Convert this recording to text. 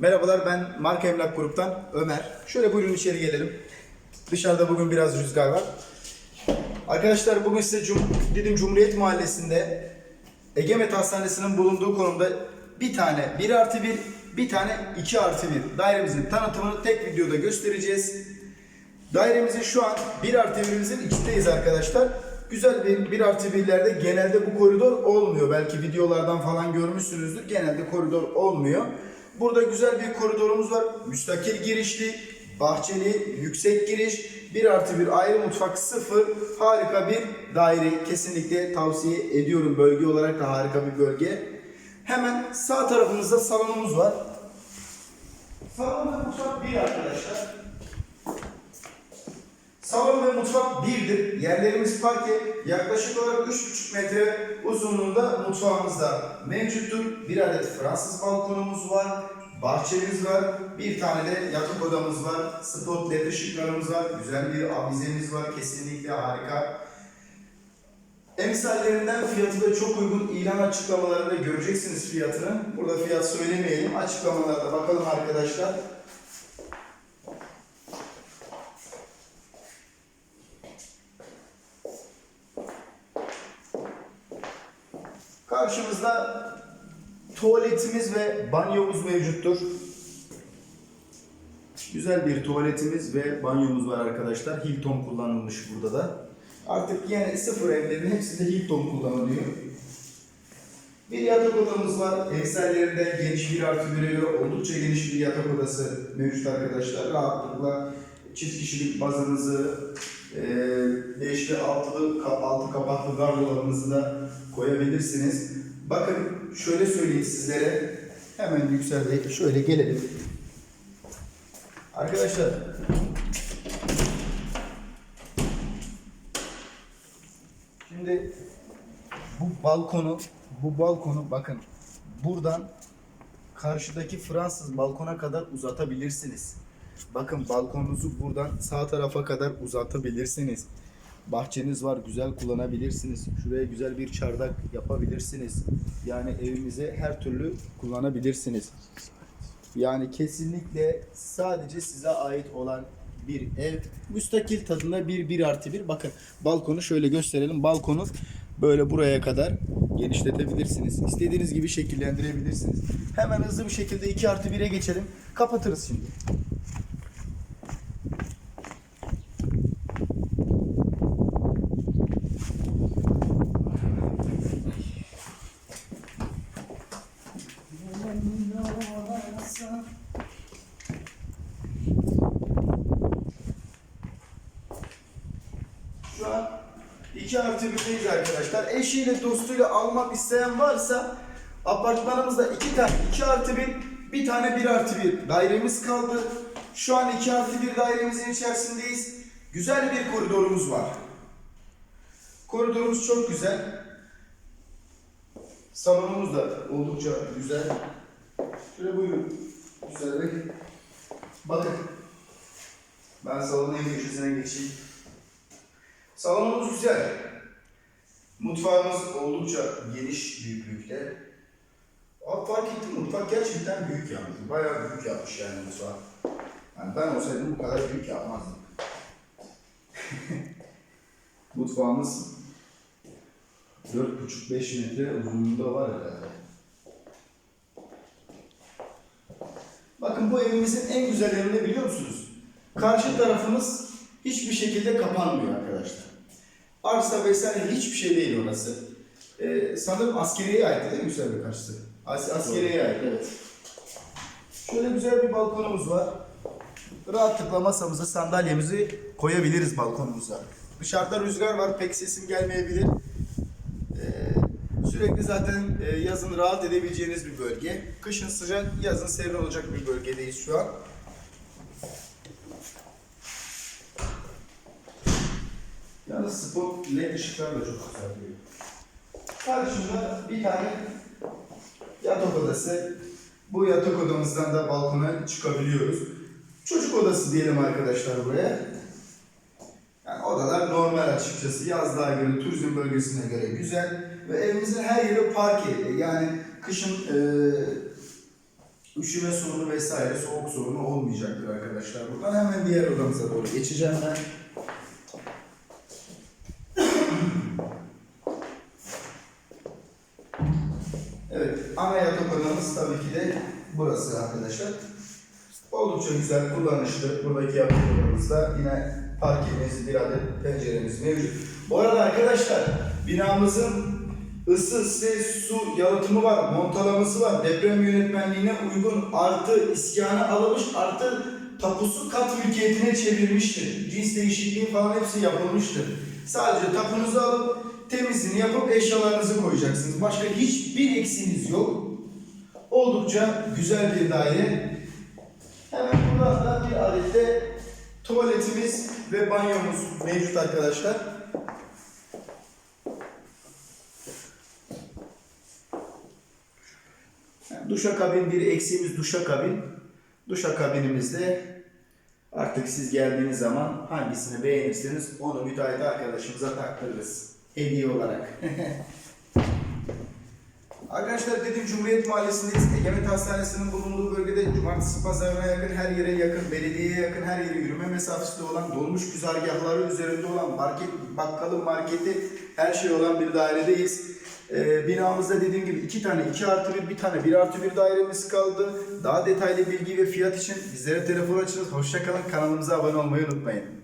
Merhabalar ben Marka Emlak Grup'tan Ömer. Şöyle buyurun içeri gelelim. Dışarıda bugün biraz rüzgar var. Arkadaşlar bugün size Cum Didim Cumhuriyet Mahallesi'nde Egemet Hastanesi'nin bulunduğu konumda bir tane 1 artı 1, bir tane 2 artı 1 dairemizin tanıtımını tek videoda göstereceğiz. Dairemizin şu an 1 artı 1'imizin içindeyiz arkadaşlar. Güzel bir 1 artı 1'lerde genelde bu koridor olmuyor. Belki videolardan falan görmüşsünüzdür. Genelde koridor olmuyor. Burada güzel bir koridorumuz var. Müstakil girişli, bahçeli, yüksek giriş, 1 artı 1 ayrı mutfak sıfır. Harika bir daire. Kesinlikle tavsiye ediyorum. Bölge olarak da harika bir bölge. Hemen sağ tarafımızda salonumuz var. Salon ve mutfak bir arkadaşlar. Salon ve mutfak birdir. Yerlerimiz parke. Yaklaşık olarak 3,5 metre uzunluğunda mutfağımızda mevcuttur. Bir adet Fransız balkonumuz var. Bahçemiz var. Bir tane de yatak odamız var. Spot led ışıklarımız var. Güzel bir avizemiz var. Kesinlikle harika. Emsallerinden fiyatı da çok uygun. İlan açıklamalarında göreceksiniz fiyatını. Burada fiyat söylemeyelim. Açıklamalarda bakalım arkadaşlar. Karşımızda tuvaletimiz ve banyomuz mevcuttur. Güzel bir tuvaletimiz ve banyomuz var arkadaşlar. Hilton kullanılmış burada da. Artık yani sıfır evlerin hepsinde Hilton kullanılıyor. Bir yatak odamız var. Emsallerinden geniş bir artı bir göre oldukça geniş bir yatak odası mevcut arkadaşlar. Rahatlıkla çift kişilik bazınızı, e, beşli altılı, ka- altı kapaklı gardırobunuzı da koyabilirsiniz. Bakın şöyle söyleyeyim sizlere. Hemen Yüksel Bey şöyle gelelim. Arkadaşlar Şimdi bu balkonu, bu balkonu bakın buradan karşıdaki Fransız balkona kadar uzatabilirsiniz. Bakın balkonunuzu buradan sağ tarafa kadar uzatabilirsiniz. Bahçeniz var, güzel kullanabilirsiniz. Şuraya güzel bir çardak yapabilirsiniz. Yani evimize her türlü kullanabilirsiniz. Yani kesinlikle sadece size ait olan bir ev. Müstakil tadında bir 1 artı 1. Bakın balkonu şöyle gösterelim. Balkonu böyle buraya kadar genişletebilirsiniz. İstediğiniz gibi şekillendirebilirsiniz. Hemen hızlı bir şekilde 2 artı 1'e geçelim. Kapatırız şimdi. Şu an 2 artı 1'deyiz arkadaşlar. Eşiyle dostuyla almak isteyen varsa apartmanımızda 2 tane 2 artı 1 bir tane 1 artı 1 dairemiz kaldı. Şu an 2 artı 1 dairemizin içerisindeyiz. Güzel bir koridorumuz var. Koridorumuz çok güzel. Salonumuz da oldukça güzel. Şöyle buyurun. Güzel. Bakın. Ben salonun en köşesine geçeyim. Salonumuz güzel. Mutfağımız oldukça geniş büyüklükte. Abi fark ettim mutfak gerçekten büyük yalnız. Bayağı büyük yapmış yani mutfağı. Yani ben olsaydım bu kadar büyük yapmazdım. Mutfağımız 4,5-5 metre uzunluğunda var herhalde. Bakın bu evimizin en güzel ne biliyor musunuz? Karşı tarafımız hiçbir şekilde kapanmıyor arkadaşlar. Arsa vesaire hiçbir şey değil orası. Ee, sanırım askeriye ait değil mi Bey karşısı? As askeriye ait evet. Şöyle güzel bir balkonumuz var. Rahatlıkla masamızı, sandalyemizi koyabiliriz balkonumuza. Dışarıda rüzgar var, pek sesim gelmeyebilir. Ee, sürekli zaten e, yazın rahat edebileceğiniz bir bölge. Kışın sıcak, yazın serin olacak bir bölgedeyiz şu an. Yalnız spot led ışıklar da çok güzel duruyor. Karşımda bir tane yatak odası. Bu yatak odamızdan da balkona çıkabiliyoruz. Çocuk odası diyelim arkadaşlar buraya. Yani odalar normal açıkçası. Yazlığa göre, turizm bölgesine göre güzel. Ve evimizin her yeri park. Yani kışın e, üşüme sorunu vesaire soğuk sorunu olmayacaktır arkadaşlar. Buradan hemen diğer odamıza doğru geçeceğim ben. Evet, ana yatak odamız tabii ki de burası arkadaşlar. Oldukça güzel, kullanışlı. Buradaki yatak odamızda yine parkemiz, bir adet penceremiz mevcut. Bu arada arkadaşlar, binamızın ısı, ses, su yalıtımı var, montalaması var, deprem yönetmenliğine uygun, artı iskana alınmış, artı tapusu kat mülkiyetine çevrilmiştir. Cins değişikliği falan hepsi yapılmıştır. Sadece tapunuzu alıp temizliğini yapıp eşyalarınızı koyacaksınız. Başka hiçbir eksiğiniz yok. Oldukça güzel bir daire. Hemen burada da bir adet de tuvaletimiz ve banyomuz mevcut arkadaşlar. Yani duşakabin bir eksiğimiz duşakabin. Duşakabinimizde artık siz geldiğiniz zaman hangisini beğenirseniz onu müteahhit arkadaşımıza taktırırız. Hediye olarak. Arkadaşlar dedim Cumhuriyet Mahallesi'ndeyiz. Egemet Hastanesi'nin bulunduğu bölgede cumartesi pazarına yakın, her yere yakın, belediyeye yakın, her yere yürüme mesafesinde olan, dolmuş güzergahları üzerinde olan, market, bakkalı, marketi, her şey olan bir dairedeyiz. Ee, binamızda dediğim gibi iki tane, iki artı bir, bir tane bir artı bir dairemiz kaldı. Daha detaylı bilgi ve fiyat için bizlere telefon açınız. Hoşçakalın, kanalımıza abone olmayı unutmayın.